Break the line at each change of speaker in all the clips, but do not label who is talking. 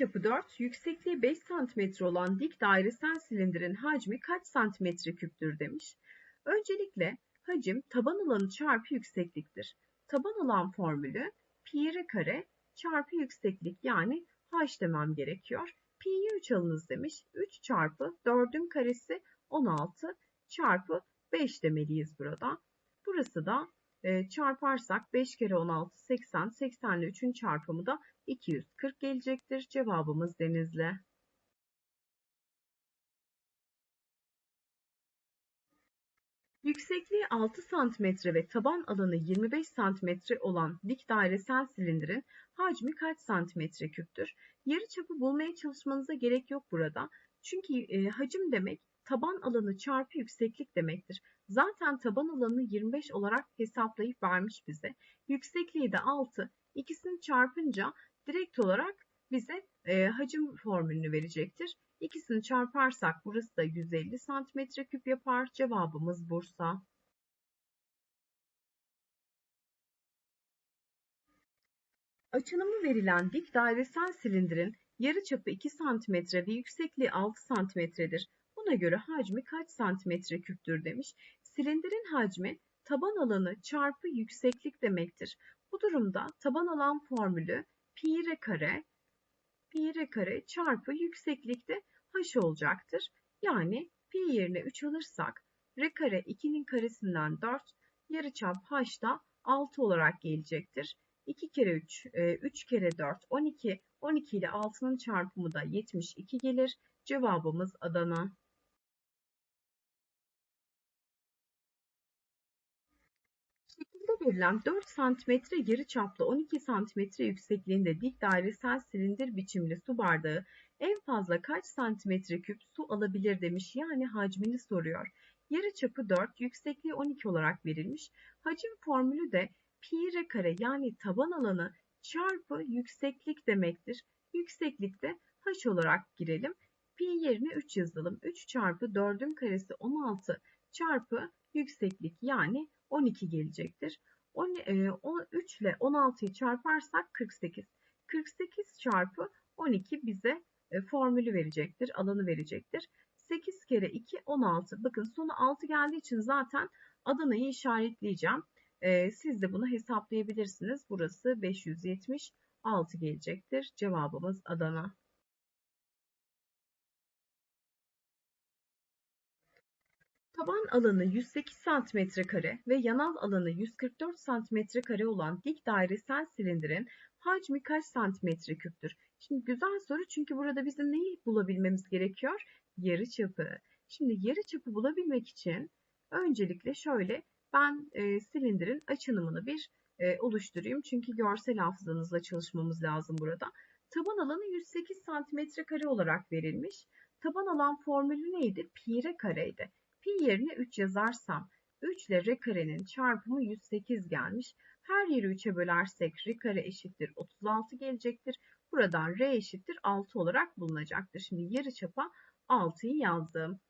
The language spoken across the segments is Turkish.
Yarıçapı 4, yüksekliği 5 cm olan dik dairesel silindirin hacmi kaç santimetre küptür demiş. Öncelikle hacim taban alanı çarpı yüksekliktir. Taban alan formülü pi kare çarpı yükseklik yani h demem gerekiyor. Pi'yi 3 alınız demiş. 3 çarpı 4'ün karesi 16 çarpı 5 demeliyiz burada. Burası da e, çarparsak 5 kere 16 80, 80 ile 3'ün çarpımı da 240 gelecektir. Cevabımız Denizli. Yüksekliği 6 cm ve taban alanı 25 cm olan dik dairesel silindirin hacmi kaç santimetre küptür? Yarıçapı bulmaya çalışmanıza gerek yok burada. Çünkü e, hacim demek taban alanı çarpı yükseklik demektir. Zaten taban alanını 25 olarak hesaplayıp vermiş bize. Yüksekliği de 6. İkisini çarpınca direkt olarak bize e, hacim formülünü verecektir. İkisini çarparsak burası da 150 santimetre küp yapar. Cevabımız Bursa. Açınımı verilen dik dairesel silindirin yarıçapı 2 cm ve yüksekliği 6 cm'dir. Buna göre hacmi kaç santimetre küptür demiş. Silindirin hacmi taban alanı çarpı yükseklik demektir. Bu durumda taban alan formülü pi r kare pi r kare çarpı yükseklikte h olacaktır. Yani pi yerine 3 alırsak r kare 2'nin karesinden 4 yarıçap h da 6 olarak gelecektir. 2 kere 3, 3 kere 4, 12, 12 ile 6'nın çarpımı da 72 gelir. Cevabımız Adana. Verilen 4 cm yarı çaplı 12 cm yüksekliğinde dik dairesel silindir biçimli su bardağı en fazla kaç santimetre küp su alabilir demiş yani hacmini soruyor. Yarı çapı 4, yüksekliği 12 olarak verilmiş. Hacim formülü de pi r kare yani taban alanı çarpı yükseklik demektir. Yükseklikte h olarak girelim. Pi yerine 3 yazalım. 3 çarpı 4'ün karesi 16 çarpı yükseklik yani 12 gelecektir. 10, e, 3 ile 16'yı çarparsak 48. 48 çarpı 12 bize e, formülü verecektir, alanı verecektir. 8 kere 2 16. Bakın sonu 6 geldiği için zaten Adana'yı işaretleyeceğim. E, siz de bunu hesaplayabilirsiniz. Burası 576 gelecektir. Cevabımız Adana. Taban alanı 108 cm ve yanal alanı 144 cm olan dik dairesel silindirin hacmi kaç santimetre küptür? Şimdi güzel soru çünkü burada bizim neyi bulabilmemiz gerekiyor? Yarı çapı. Şimdi yarı çapı bulabilmek için öncelikle şöyle ben e, silindirin açınımını bir e, oluşturayım. Çünkü görsel hafızanızla çalışmamız lazım burada. Taban alanı 108 santimetre kare olarak verilmiş. Taban alan formülü neydi? Pi r kareydi. Pi yerine 3 yazarsam 3 ile r karenin çarpımı 108 gelmiş. Her yeri 3'e bölersek r kare eşittir 36 gelecektir. Buradan r eşittir 6 olarak bulunacaktır. Şimdi yarı çapa 6'yı yazdım.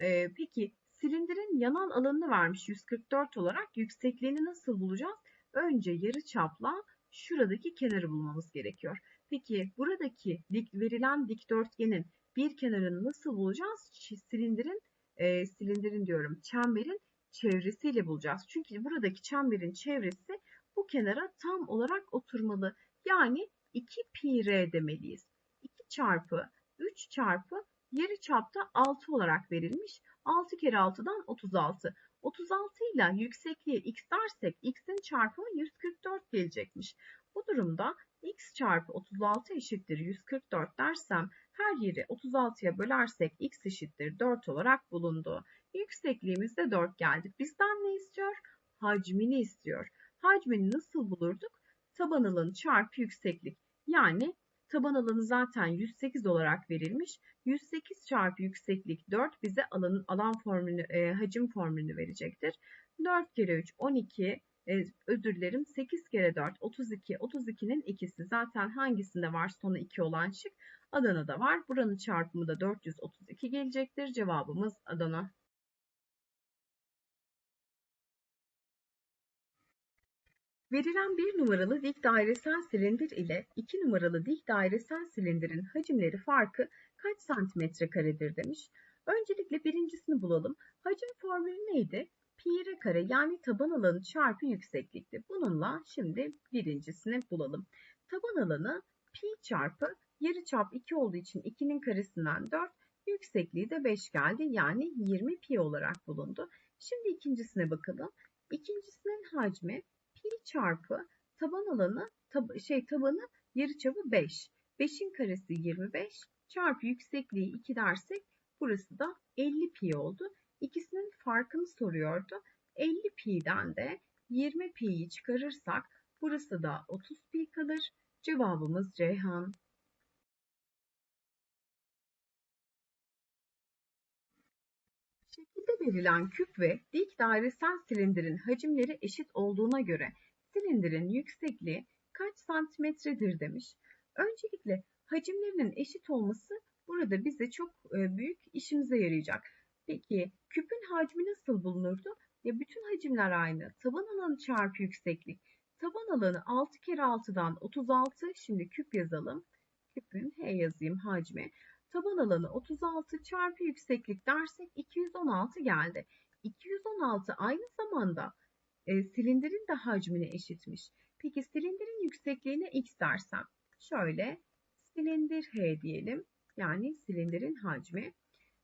Ee, peki silindirin yanal alanını vermiş 144 olarak yüksekliğini nasıl bulacağız? Önce yarı çapla şuradaki kenarı bulmamız gerekiyor. Peki buradaki dik, verilen dikdörtgenin bir kenarını nasıl bulacağız? Silindirin e, silindirin diyorum çemberin çevresiyle bulacağız. Çünkü buradaki çemberin çevresi bu kenara tam olarak oturmalı. Yani 2 pi r demeliyiz. 2 çarpı 3 çarpı yarı çapta 6 olarak verilmiş. 6 kere 6'dan 36. 36 ile yüksekliğe x dersek x'in çarpımı 144 gelecekmiş. Bu durumda x çarpı 36 eşittir 144 dersem her yeri 36'ya bölersek x eşittir 4 olarak bulundu. Yüksekliğimiz de 4 geldi. Bizden ne istiyor? Hacmini istiyor. Hacmini nasıl bulurduk? Taban alanı çarpı yükseklik. Yani taban alanı zaten 108 olarak verilmiş. 108 çarpı yükseklik 4 bize alanın alan formülünü, e, hacim formülünü verecektir. 4 kere 3 12 e, özür dilerim 8 kere 4 32 32'nin ikisi zaten hangisinde var sonu 2 olan şık Adana'da var. Buranın çarpımı da 432 gelecektir. Cevabımız Adana. Verilen bir numaralı dik dairesel silindir ile iki numaralı dik dairesel silindirin hacimleri farkı kaç santimetre karedir demiş. Öncelikle birincisini bulalım. Hacim formülü neydi? Pi r kare yani taban alanı çarpı yükseklikti. Bununla şimdi birincisini bulalım. Taban alanı pi çarpı yarıçap 2 olduğu için 2'nin karesinden 4, yüksekliği de 5 geldi. Yani 20 pi olarak bulundu. Şimdi ikincisine bakalım. İkincisinin hacmi pi çarpı taban alanı tab şey tabanı yarıçapı 5. 5'in karesi 25 çarpı yüksekliği 2 dersek burası da 50 pi oldu. İkisinin farkını soruyordu. 50 pi'den de 20 pi'yi çıkarırsak burası da 30 pi kalır. Cevabımız Ceyhan. Şekilde verilen küp ve dik dairesel silindirin hacimleri eşit olduğuna göre silindirin yüksekliği kaç santimetredir demiş. Öncelikle hacimlerinin eşit olması burada bize çok büyük işimize yarayacak. Peki küpün hacmi nasıl bulunurdu? Ya bütün hacimler aynı. Taban alanı çarpı yükseklik. Taban alanı 6 kere 6'dan 36. Şimdi küp yazalım. Küpün H yazayım hacmi. Taban alanı 36 çarpı yükseklik dersek 216 geldi. 216 aynı zamanda e, silindirin de hacmine eşitmiş. Peki silindirin yüksekliğine x dersem şöyle silindir H diyelim. Yani silindirin hacmi.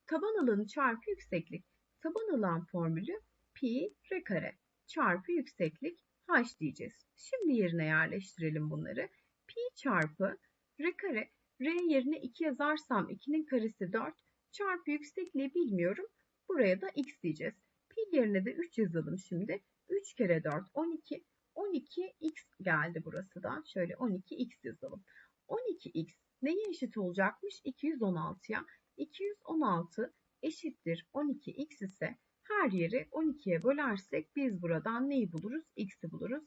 Taban alanı çarpı yükseklik. Taban alan formülü pi r kare çarpı yükseklik h diyeceğiz. Şimdi yerine yerleştirelim bunları. Pi çarpı r kare r yerine 2 yazarsam 2'nin karesi 4 çarpı yüksekliği bilmiyorum. Buraya da x diyeceğiz. Pi yerine de 3 yazalım şimdi. 3 kere 4 12. 12x geldi burası da. Şöyle 12x yazalım. 12x neye eşit olacakmış? 216'ya. 216 eşittir 12x ise her yeri 12'ye bölersek biz buradan neyi buluruz? x'i buluruz.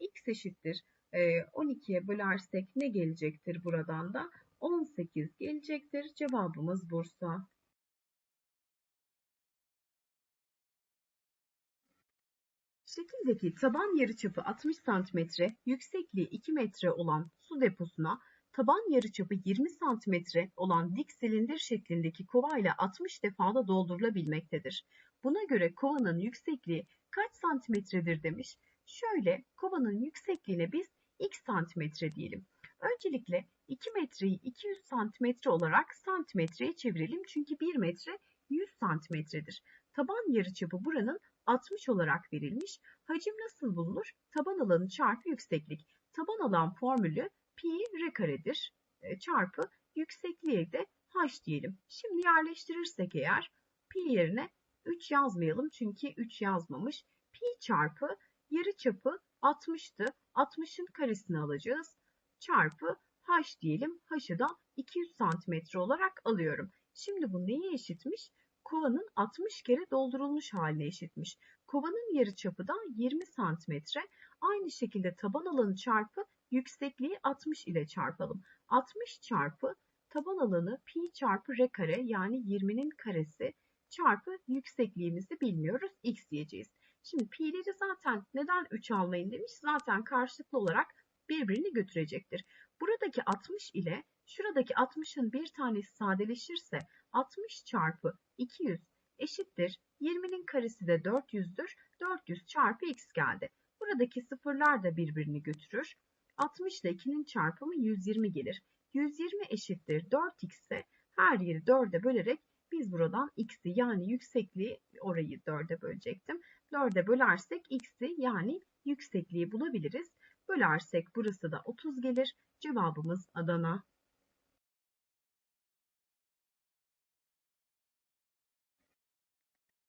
x eşittir 12'ye bölersek ne gelecektir buradan da? 18 gelecektir. Cevabımız Bursa. Şekildeki taban yarıçapı 60 cm, yüksekliği 2 metre olan su deposuna taban yarıçapı 20 cm olan dik silindir şeklindeki kova ile 60 defada doldurulabilmektedir. Buna göre kovanın yüksekliği kaç santimetredir demiş. Şöyle kovanın yüksekliğine biz x santimetre diyelim. Öncelikle 2 metreyi 200 santimetre olarak santimetreye çevirelim. Çünkü 1 metre 100 santimetredir. Taban yarıçapı buranın 60 olarak verilmiş. Hacim nasıl bulunur? Taban alanı çarpı yükseklik. Taban alan formülü pi r karedir e, çarpı yüksekliğe de h diyelim. Şimdi yerleştirirsek eğer pi yerine 3 yazmayalım çünkü 3 yazmamış. Pi çarpı yarı çapı 60'tı. 60'ın karesini alacağız. Çarpı h diyelim. H'ı da 200 santimetre olarak alıyorum. Şimdi bu neye eşitmiş? Kovanın 60 kere doldurulmuş haline eşitmiş. Kovanın yarı çapı da 20 santimetre. Aynı şekilde taban alanı çarpı yüksekliği 60 ile çarpalım. 60 çarpı taban alanı pi çarpı r kare yani 20'nin karesi çarpı yüksekliğimizi bilmiyoruz x diyeceğiz. Şimdi pi'leri zaten neden 3 almayın demiş zaten karşılıklı olarak birbirini götürecektir. Buradaki 60 ile şuradaki 60'ın bir tanesi sadeleşirse 60 çarpı 200 eşittir. 20'nin karesi de 400'dür. 400 çarpı x geldi. Buradaki sıfırlar da birbirini götürür. 60 ile 2'nin çarpımı 120 gelir. 120 eşittir 4x ise her yeri 4'e bölerek biz buradan x'i yani yüksekliği orayı 4'e bölecektim. 4'e bölersek x'i yani yüksekliği bulabiliriz. Bölersek burası da 30 gelir. Cevabımız Adana.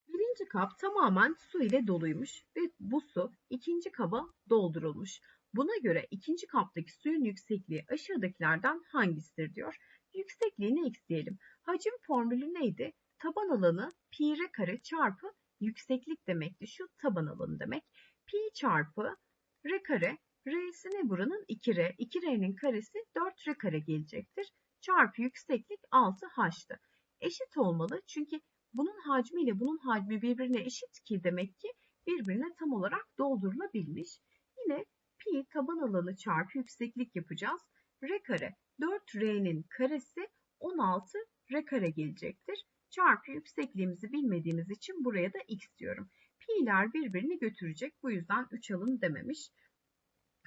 Birinci kap tamamen su ile doluymuş ve bu su ikinci kaba doldurulmuş. Buna göre ikinci kaptaki suyun yüksekliği aşağıdakilerden hangisidir diyor. Yüksekliğini x diyelim. Hacim formülü neydi? Taban alanı pi r kare çarpı yükseklik demekti. Şu taban alanı demek. Pi çarpı r kare. R'si ne buranın? 2r. 2r'nin karesi 4r kare gelecektir. Çarpı yükseklik 6h'tı. Eşit olmalı çünkü bunun hacmi ile bunun hacmi birbirine eşit ki demek ki birbirine tam olarak doldurulabilmiş. Pi taban alanı çarpı yükseklik yapacağız. R kare 4R'nin karesi 16 R kare gelecektir. Çarpı yüksekliğimizi bilmediğimiz için buraya da X diyorum. Pi'ler birbirini götürecek. Bu yüzden 3 alın dememiş.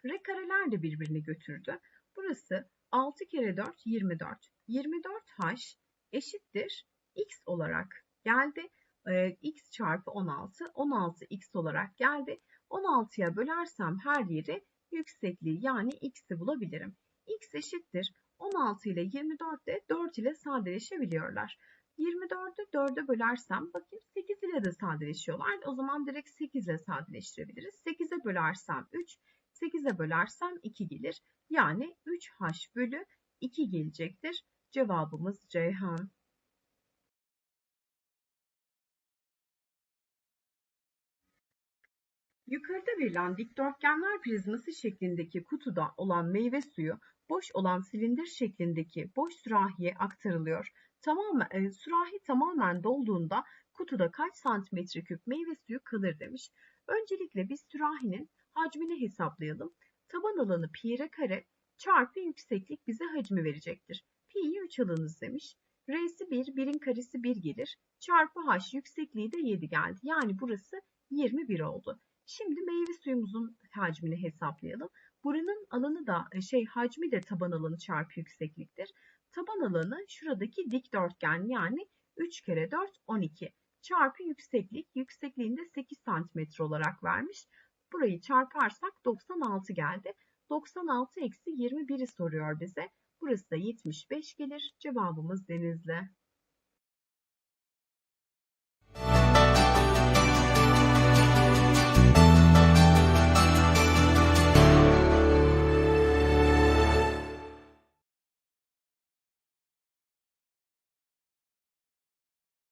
R kareler de birbirini götürdü. Burası 6 kere 4 24. 24H eşittir X olarak geldi. Ee, X çarpı 16. 16X olarak geldi. 16'ya bölersem her yeri yüksekliği yani X'i bulabilirim. X eşittir 16 ile 24 de 4 ile sadeleşebiliyorlar. 24'ü 4'e bölersem bakayım 8 ile de sadeleşiyorlar. O zaman direkt 8 ile sadeleştirebiliriz. 8'e bölersem 3, 8'e bölersem 2 gelir. Yani 3h bölü 2 gelecektir. Cevabımız Ceyhan. Yukarıda verilen dikdörtgenler prizması şeklindeki kutuda olan meyve suyu boş olan silindir şeklindeki boş sürahiye aktarılıyor. Tamamen, e, sürahi tamamen dolduğunda kutuda kaç santimetre küp meyve suyu kalır demiş. Öncelikle biz sürahinin hacmini hesaplayalım. Taban alanı pi r kare çarpı yükseklik bize hacmi verecektir. Pi'yi 3 alınız demiş. R'si 1, 1'in karesi 1 gelir. Çarpı h yüksekliği de 7 geldi. Yani burası 21 oldu. Şimdi meyve suyumuzun hacmini hesaplayalım. Buranın alanı da şey hacmi de taban alanı çarpı yüksekliktir. Taban alanı şuradaki dikdörtgen yani 3 kere 4 12 çarpı yükseklik yüksekliğinde 8 cm olarak vermiş. Burayı çarparsak 96 geldi. 96 eksi 21'i soruyor bize. Burası da 75 gelir. Cevabımız Denizli.